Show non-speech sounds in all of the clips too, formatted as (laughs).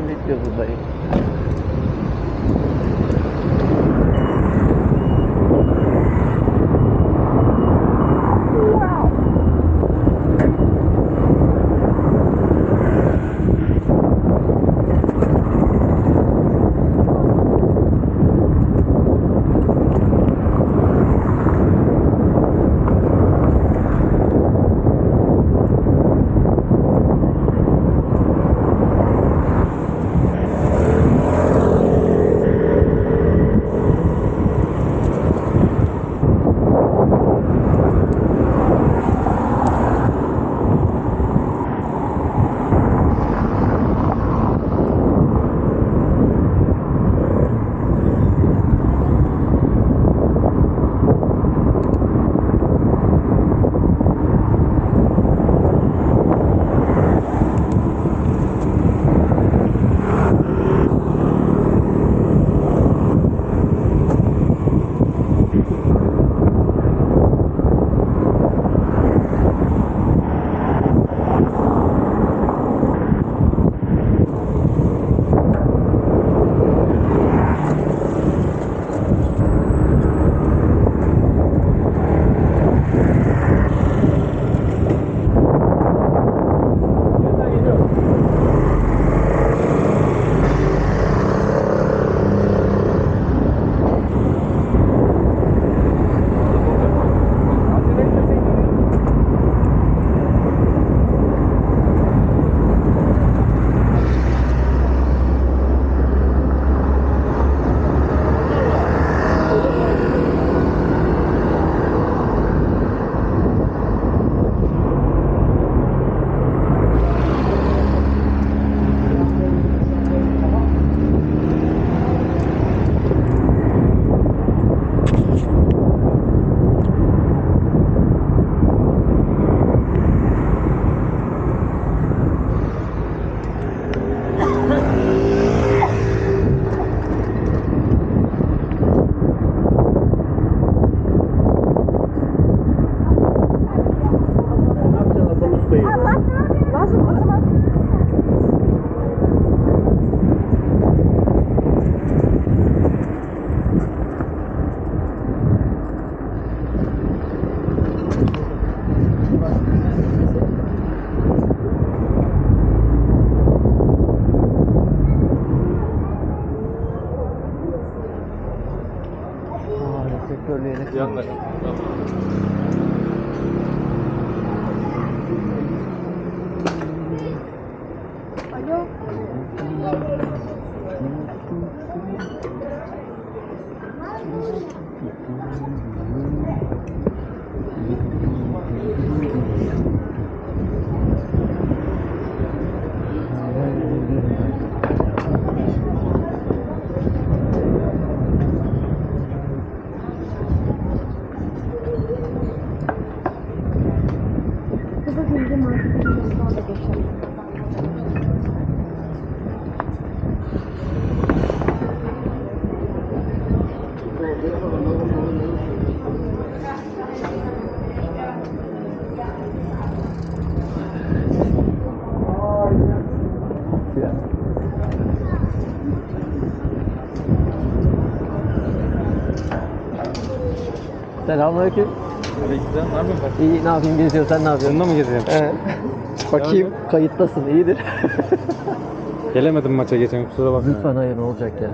mesmo e tudo. 都认识。Selamünaleyküm. Aleykümselam. Ne yapıyorsun? İyi ne yapayım geziyor sen ne yapıyorsun? Bununla mı geziyorsun? Evet. (laughs) Bakayım kayıttasın iyidir. (laughs) Gelemedim maça geçen kusura bakma. Lütfen hayır ne olacak ya.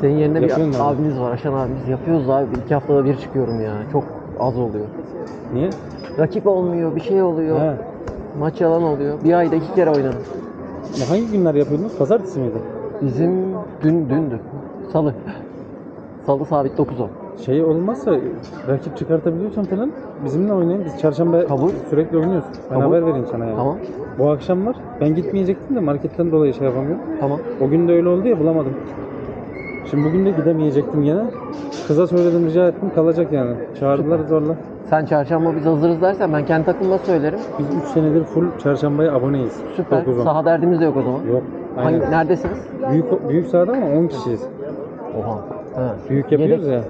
Senin yerine Yapıyorsun bir abi. abimiz var Aşan abimiz. Yapıyoruz abi. İki haftada bir çıkıyorum ya. Çok az oluyor. Niye? Rakip olmuyor, bir şey oluyor. He. Maç yalan oluyor. Bir ayda iki kere oynadım. Ya hangi günler yapıyordunuz? Pazartesi miydi? Bizim dün dündü. Salı. Salı sabit 9'o. Şey olmazsa rakip çıkartabiliyorsan falan bizimle oynayın. Biz çarşamba Kabul. sürekli oynuyoruz. Ben Kabul. haber vereyim sana yani. Tamam. Bu akşam var. Ben gitmeyecektim de marketten dolayı şey yapamıyorum. Tamam. O gün de öyle oldu ya bulamadım. Şimdi bugün de gidemeyecektim gene. Kıza söyledim rica ettim kalacak yani. Çağırdılar zorla. Sen çarşamba biz hazırız dersen ben kendi takımıma söylerim. Biz 3 senedir full çarşambaya aboneyiz. Süper. 9-10. Saha derdimiz de yok o zaman. Yok. Aynen. Hangi, neredesiniz? Büyük, büyük sahada ama 10 kişiyiz. Oha. Ha. Büyük yapıyoruz Yedek- ya.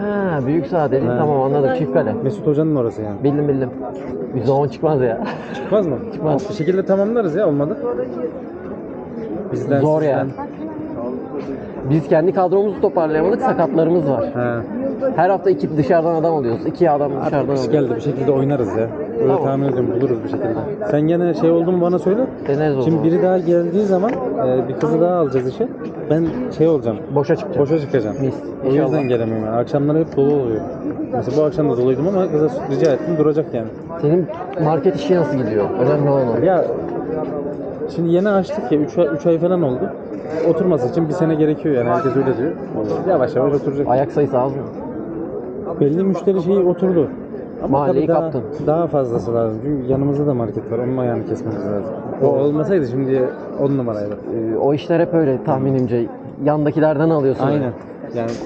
Ha, büyük saha dedin. Tamam anladım. Çift kale. Mesut Hoca'nın orası yani. Bildim bildim. %10 çıkmaz ya. Çıkmaz mı? Çıkmaz. Bir şekilde tamamlarız ya olmadı. Bizden Zor sizden. Biz kendi kadromuzu toparlayamadık. Sakatlarımız var. He. Her hafta iki dışarıdan adam alıyoruz. İki adam dışarıdan Kış alıyoruz. geldi bir şekilde oynarız ya. Öyle Tamam. tahmin ediyorum buluruz bir şekilde. Sen gene şey oldu mu bana söyle. Deneriz o Şimdi zaman. biri daha geldiği zaman e, bir kızı daha alacağız işe. Ben şey olacağım. Boşa çıkacak. Boşa çıkacağım. Mis. O yüzden gelemiyorum. Yani. Akşamları hep dolu oluyor. Mesela bu akşam da doluydum ama kıza rica ettim duracak yani. Senin market işi nasıl gidiyor? Önemli olan o. Ya şimdi yeni açtık ya 3 ay, üç ay falan oldu. Oturması için bir sene gerekiyor yani herkes öyle diyor. Yavaş yavaş oturacak. Ayak sayısı az mı? Belli müşteri şeyi oturdu. Ama Mahalleyi daha, kaptın. daha fazlası lazım. Çünkü yanımızda da market var. Onun ayağını kesmemiz lazım. O olmasaydı şimdi 10 numaraydı. Ee, o işler hep öyle tahminimce. Yandakilerden alıyorsun. Aynen. Yani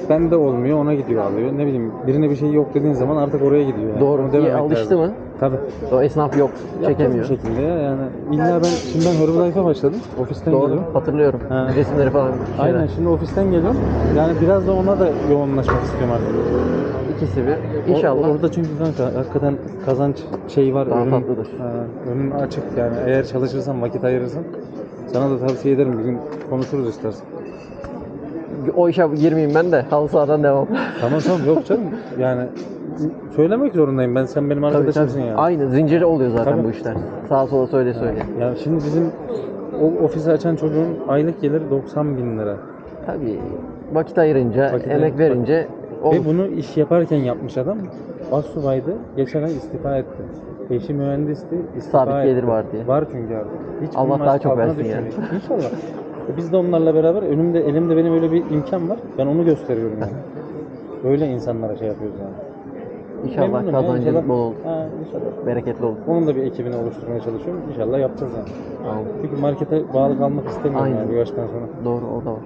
ben de olmuyor ona gidiyor alıyor. Ne bileyim birine bir şey yok dediğin zaman artık oraya gidiyor. Yani. Doğru. Onu dememek İyi, alıştı lazım. mı? Tabii. O esnaf yok. Yapacağız Çekemiyor. bir şekilde ya yani. İlla ben şimdi ben Herbalife'e başladım. Ofisten Doğru. geliyorum. Hatırlıyorum. Ha. Resimleri falan. şeyler. Aynen şimdi ofisten geliyorum. Yani biraz da ona da yoğunlaşmak istiyorum artık. İkisi bir. O- İnşallah. orada çünkü kanka hakikaten kazanç şeyi var. Daha önün, tatlıdır. Ha, önün açık yani. Eğer çalışırsan, vakit ayırırsan sana da tavsiye ederim. Bir gün konuşuruz istersen. O işe girmeyeyim ben de. Halı sahadan devam. Tamam tamam yok canım. Yani söylemek zorundayım ben. Sen benim arkadaşımsın yani. Aynı zinciri oluyor zaten Tabii. bu işler. Sağa sola söyle söyle. Ya şimdi bizim o ofisi açan çocuğun aylık geliri 90 bin lira. Tabii vakit ayırınca, Vakit emek ayır- verince olur. Ve bunu iş yaparken yapmış adam. Astsubay'dı. Geçen ay istifa etti. Eşi mühendisti. istifa Sabit etti. gelir var diye. Var çünkü abi. Hiç Allah daha çok altına versin düşmeyecek. İnşallah. E Biz de onlarla beraber önümde elimde benim öyle bir imkan var. Ben onu gösteriyorum yani. (laughs) Öyle insanlara şey yapıyoruz yani. İnşallah Memnunum ya, inşallah- bol olur. Ha, inşallah. Bereketli olur. Onun da bir ekibini oluşturmaya çalışıyorum. İnşallah yapacağız yani. Tamam. Çünkü markete bağlı kalmak istemiyorum Aynen. yani bir yaştan sonra. Doğru o da var.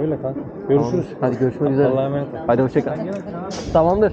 Öyle kanka. Görüşürüz. Tamamdır. Hadi görüşmek üzere. Allah'a emanet ol. Hadi hoşçakal. Tamamdır.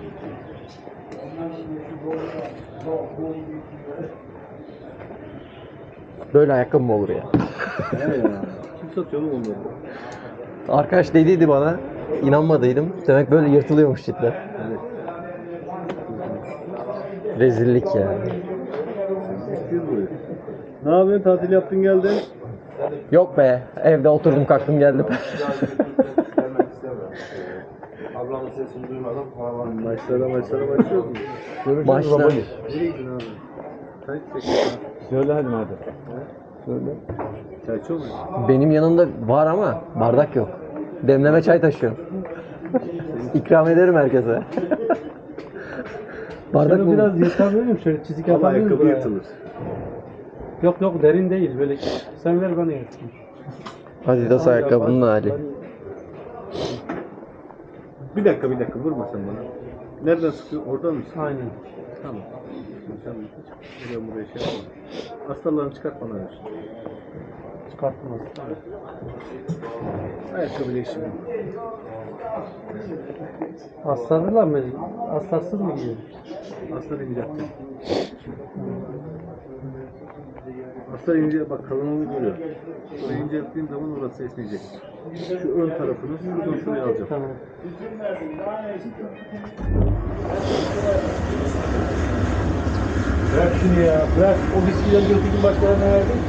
Böyle ayakkabı mı olur ya? Kim satıyor oğlum bunları? Arkadaş dediydi bana. inanmadıydım. Demek böyle yırtılıyormuş cidden. Rezillik ya. Ne yapıyorsun? Tatil yaptın geldin. Yok be. Evde oturdum kalktım geldim. Ablamın sesini duymadan paravan. Maçlara maçlara başlıyoruz mu? Maçlar. Nereye gittin abi? Çay. Söyle hadi madem. Söyle. Çay çok mu? Benim yanımda var ama bardak yok. Demleme çay taşıyorum. İkram ederim herkese. (laughs) bardak Şunu mı? biraz yırtabilir miyim? Şöyle çizik Ama yapabilir miyim? ayakkabı buraya? yırtılır. Yok yok derin değil. Böyle sen ver bana yırtayım. Adidas ayakkabının hali. Bir dakika bir dakika vurma sen bana. Nereden sıkıyor? Oradan mı sıkıyor? Aynen. Tamam. Sen buraya buraya şey yapma. Hastalarını çıkart bana ver. Çıkartmaz. Ayakkabıyla işim yok. Hastadılar mı? Hastasız mı gidiyor? Hasta inecektim. Hasta ince bak kalınlığı görüyor. Şurayı incelttiğim zaman orası esneyecek. Şu ön tarafını şuradan şuraya alacağım. Tamam. Bırak şunu ya. Bırak. O bisküvileri götürdün başkalarına verdin.